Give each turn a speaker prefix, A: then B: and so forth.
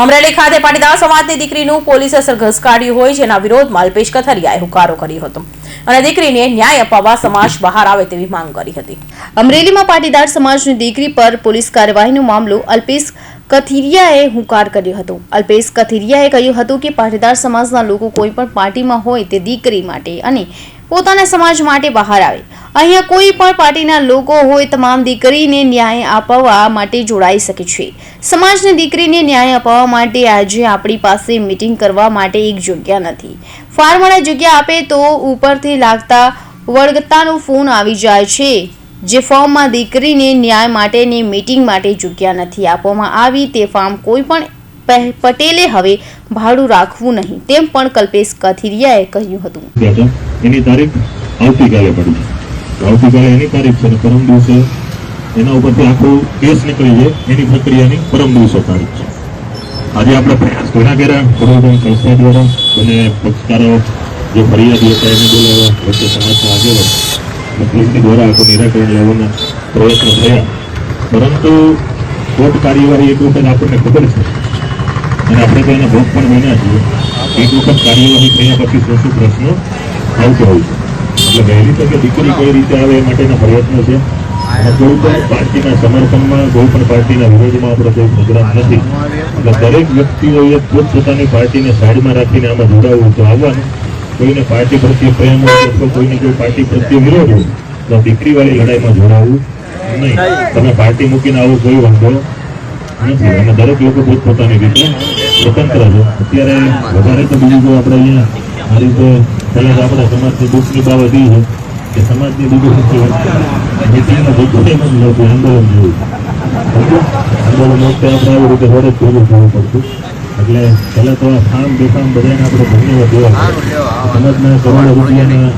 A: અમરેલી ખાતે પાટીદાર સમાજની દીકરીનું પોલીસે સરઘસ કાઢ્યું હોય જેના વિરોધમાં અલ્પેશ કથરિયાએ હુકારો કર્યો હતો. અને દીકરીને ન્યાય અપાવવા સમાજ બહાર આવે તેવી માંગ કરી હતી. અમરેલીમાં પાટીદાર સમાજની દીકરી પર પોલીસ કાર્યવાહીનો મામલો અલ્પેશ કથિરિયાએ હુંકાર કર્યો હતો. અલ્પેશ કથિરિયાએ કહ્યું હતું કે પાટીદાર સમાજના લોકો કોઈ પણ પાર્ટીમાં હોય તે દીકરી માટે અને પોતાના સમાજ માટે બહાર આવે. અહીંયા કોઈ પણ પાર્ટીના લોકો હોય, તમામ દીકરીને ન્યાય અપાવવા માટે જોડાઈ શકે છે. સમાજની દીકરીને ન્યાય અપાવવા માટે આજે આપણી પાસે મીટિંગ કરવા માટે એક જગ્યા નથી. ફાર્મળા જગ્યા આપે તો ઉપરથી લાગતા વળગતાનો ફોન આવી જાય છે, જે ફોર્મમાં દીકરીને ન્યાય માટેની મીટિંગ માટે જગ્યા નથી આપવામાં આવી. તે ફોર્મ કોઈ પણ પટેલે હવે ભાડું રાખવું નહીં. તેમ પણ કલ્પેશ કથિરિયાએ કહ્યું હતું.
B: એની તારીખ આવતીકાલે પડી છે. આવતીકાલે એની તારીખ છે પરમ દિવસે એના ઉપરથી આખો કેસ નીકળી જાય. એની પ્રક્રિયાની પરમ દિવસે તારીખ છે. આજે આપણે પ્રયાસ ઘણા કર્યા? પૂર્વભાઈ સંસ્થા દ્વારા અને પક્ષકારો જે ફરિયાદી હતા, એને બોલાવ્યા. વચ્ચે સમાજના આગેવાન પોલીસની દ્વારા આખું નિરાકરણ લાવવાના પ્રયત્નો થયા. પરંતુ કોર્ટ કાર્યવાહી એક વખત આપણને ખબર છે. આપણે તો એના ભોગ પણ બન્યા છીએ. એક વખત કાર્યવાહી થયા પછી શું શું પ્રશ્નો? આવતો હોય છે. એટલે વહેલી તકે દીકરી કઈ રીતે આવે એ માટેના પ્રયત્નો છે. કોઈ પણ પાર્ટીના સમર્થનમાં, કોઈ પણ પાર્ટીના વિરોધમાં આપણે કોઈ પ્રોગ્રામ નથી. એટલે દરેક વ્યક્તિઓએ પોતપોતાની પાર્ટીને સાઈડમાં રાખીને આમાં જોડાવવું તો આવવાનું. કોઈને પાર્ટી પ્રત્યે પ્રેમ હોય અથવા કોઈને કોઈ પાર્ટી પ્રત્યે વિરોધ હોય તો દીકરીવાળી લડાઈમાં જોડાવવું નહીં. તમે પાર્ટી મૂકીને આવો, કોઈ વાંધો નથી. અને દરેક લોકો પોતપોતાની રીતે સ્વતંત્ર છે. અત્યારે વધારે તો બીજું જો આપણે અહીંયા આ રીતે પહેલાં તો આપણે સમાજની દુઃખની બાબત એ છે કે સમાજની એમ આંદોલન જોયું આંદોલન વખતે આપણે આવી રીતે વધારે ભેગું થવું પડતું. એટલે પહેલાં તો આ ફાર્મ બેફામ બધાને આપણે ધન્યવાદ દેવા. સમાજના કરોડો રૂપિયાના